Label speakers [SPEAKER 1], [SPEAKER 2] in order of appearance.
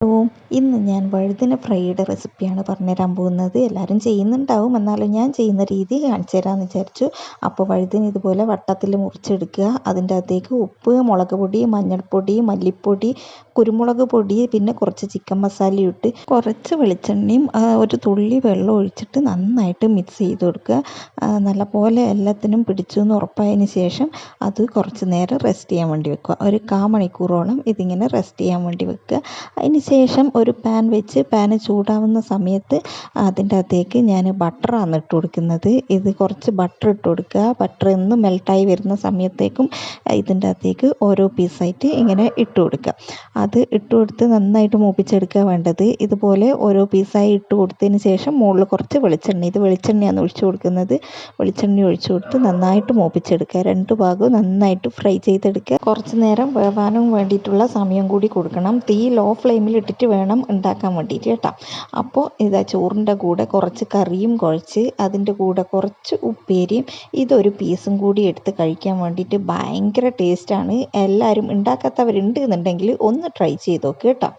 [SPEAKER 1] Hello ഇന്ന് ഞാൻ വഴുതന ഫ്രൈയുടെ റെസിപ്പിയാണ് പറഞ്ഞുതരാൻ പോകുന്നത്. എല്ലാവരും ചെയ്യുന്നുണ്ടാവും. എന്നാലും ഞാൻ ചെയ്യുന്ന രീതി കാണിച്ചു തരാമെന്ന് വിചാരിച്ചു. അപ്പോൾ വഴുതന ഇതുപോലെ വട്ടത്തിൽ മുറിച്ചെടുക്കുക. അതിന്റെ അകത്തേക്ക് ഉപ്പ് മുളക് പൊടി മഞ്ഞൾപ്പൊടി മല്ലിപ്പൊടി കുരുമുളക് പൊടി പിന്നെ കുറച്ച് ചിക്കൻ മസാലയും ഇട്ട് കുറച്ച് വെളിച്ചെണ്ണയും ഒരു തുള്ളി വെള്ളം ഒഴിച്ചിട്ട് നന്നായിട്ട് മിക്സ് ചെയ്ത് കൊടുക്കുക. നല്ലപോലെ എല്ലാത്തിനും പിടിച്ചു എന്ന് ഉറപ്പായതിന് ശേഷം അത് കുറച്ച് നേരം റെസ്റ്റ് ചെയ്യാൻ വേണ്ടി വെക്കുക. ഒരു കാ മണിക്കൂറോളം ഇതിങ്ങനെ റെസ്റ്റ് ചെയ്യാൻ വേണ്ടി വെക്കുക. അതിന് ശേഷം ഒരു പാൻ വെച്ച് പാൻ ചൂടാവുന്ന സമയത്ത് അതിന്റെ അകത്തേക്ക് ഞാൻ ബട്ടറാണ് ഇട്ട് കൊടുക്കുന്നത്. ഇത് കുറച്ച് ബട്ടർ ഇട്ട് കൊടുക്കുക. ബട്ടർ ഒന്ന് മെൽട്ടായി വരുന്ന സമയത്തേക്കും ഇതിന്റെ അകത്തേക്ക് ഓരോ പീസായിട്ട് ഇങ്ങനെ ഇട്ട് കൊടുക്കുക. അത് ഇട്ട് കൊടുത്ത് നന്നായിട്ട് മൂപ്പിച്ചെടുക്കുക വേണ്ടത്. ഇതുപോലെ ഓരോ പീസായി ഇട്ട് കൊടുത്തതിന് ശേഷം മുകളിൽ കുറച്ച് വെളിച്ചെണ്ണ ഇത് വെളിച്ചെണ്ണയാണ് ഒഴിച്ചു കൊടുക്കുന്നത്. വെളിച്ചെണ്ണ ഒഴിച്ചു കൊടുത്ത് നന്നായിട്ട് മൂപ്പിച്ചെടുക്കുക. രണ്ട് ഭാഗവും നന്നായിട്ട് ഫ്രൈ ചെയ്തെടുക്കുക. കുറച്ച് നേരം വേവാനും വേണ്ടിയിട്ടുള്ള സമയം കൂടി കൊടുക്കണം. തീ ലോ ഫ്ലെയിമിൽ ഇട്ടിട്ട് വേണം ഉണ്ടാക്കാൻ വേണ്ടിയിട്ട് കേട്ടോ. അപ്പോൾ ഇതാ ചോറിന്റെ കൂടെ കുറച്ച് കറിയും കുഴച്ച് അതിന്റെ കൂടെ കുറച്ച് ഉപ്പേരിയും ഇതൊരു പീസും കൂടി എടുത്ത് കഴിക്കാൻ വേണ്ടിയിട്ട് ഭയങ്കര ടേസ്റ്റാണ് എല്ലാവരും ഉണ്ടാക്കാത്തവരുണ്ട് എന്നുണ്ടെങ്കിൽ ഒന്ന് ട്രൈ ചെയ്ത് നോക്ക് കേട്ടോ.